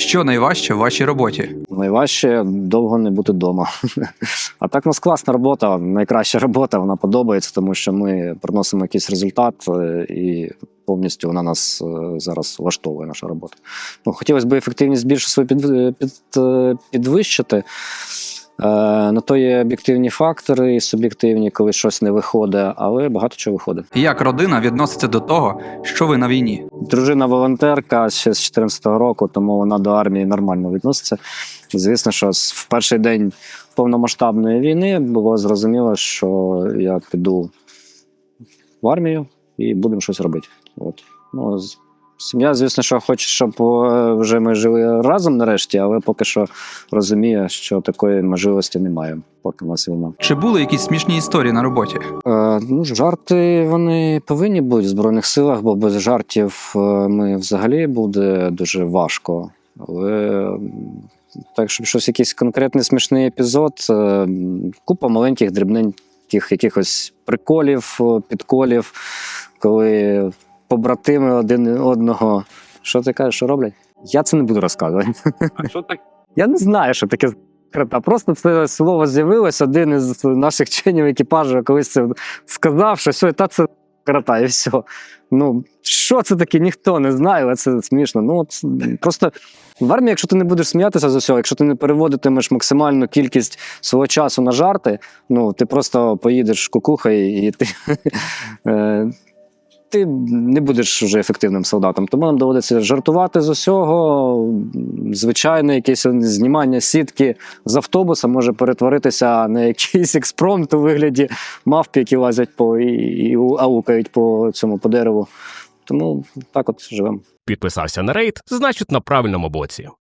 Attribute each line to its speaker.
Speaker 1: Що найважче в вашій роботі?
Speaker 2: Найважче довго не бути вдома. А так у нас класна робота, найкраща робота, вона подобається, тому що ми приносимо якийсь результат е, і повністю вона нас е, зараз влаштовує, наша робота. Ну, хотілося б ефективність більше свою під, під, е, підвищити. Е, На то є об'єктивні фактори і суб'єктивні, коли щось не виходить, але багато чого виходить.
Speaker 1: Як родина відноситься до того, що ви на війні?
Speaker 2: Дружина волонтерка ще з 14-го року, тому вона до армії нормально відноситься. Звісно, що в перший день повномасштабної війни було зрозуміло, що я піду в армію і будемо щось робити. От. Ну, сім'я, звісно, що хоче, щоб е, вже ми жили разом нарешті, але поки що розуміє, що такої можливості немає, поки нас війна.
Speaker 1: Чи були якісь смішні історії на роботі?
Speaker 2: Е, ну, жарти вони повинні бути в Збройних силах, бо без жартів е, ми взагалі буде дуже важко. Але так, щоб щось якийсь конкретний смішний епізод, е, купа маленьких, дрібненьких якихось приколів, підколів, коли побратими один одного. Що ти кажеш, що роблять? Я це не буду розказувати.
Speaker 3: А що так?
Speaker 2: Я не знаю, що таке крата. Просто це слово з'явилось. Один із наших членів екіпажу колись це сказав, що все, та це крата, і все. Ну, що це таке, ніхто не знає, але це смішно. Ну, от, просто в армії, якщо ти не будеш сміятися з усього, якщо ти не переводитимеш максимальну кількість свого часу на жарти, ну ти просто поїдеш кукухою і ти. Ти не будеш вже ефективним солдатом, тому нам доводиться жартувати з усього. Звичайне, якесь знімання сітки з автобуса може перетворитися на якийсь експромт у вигляді мавп, які лазять по і, і аукають по цьому по дереву. Тому так от живемо.
Speaker 4: Підписався на рейд, значить на правильному боці.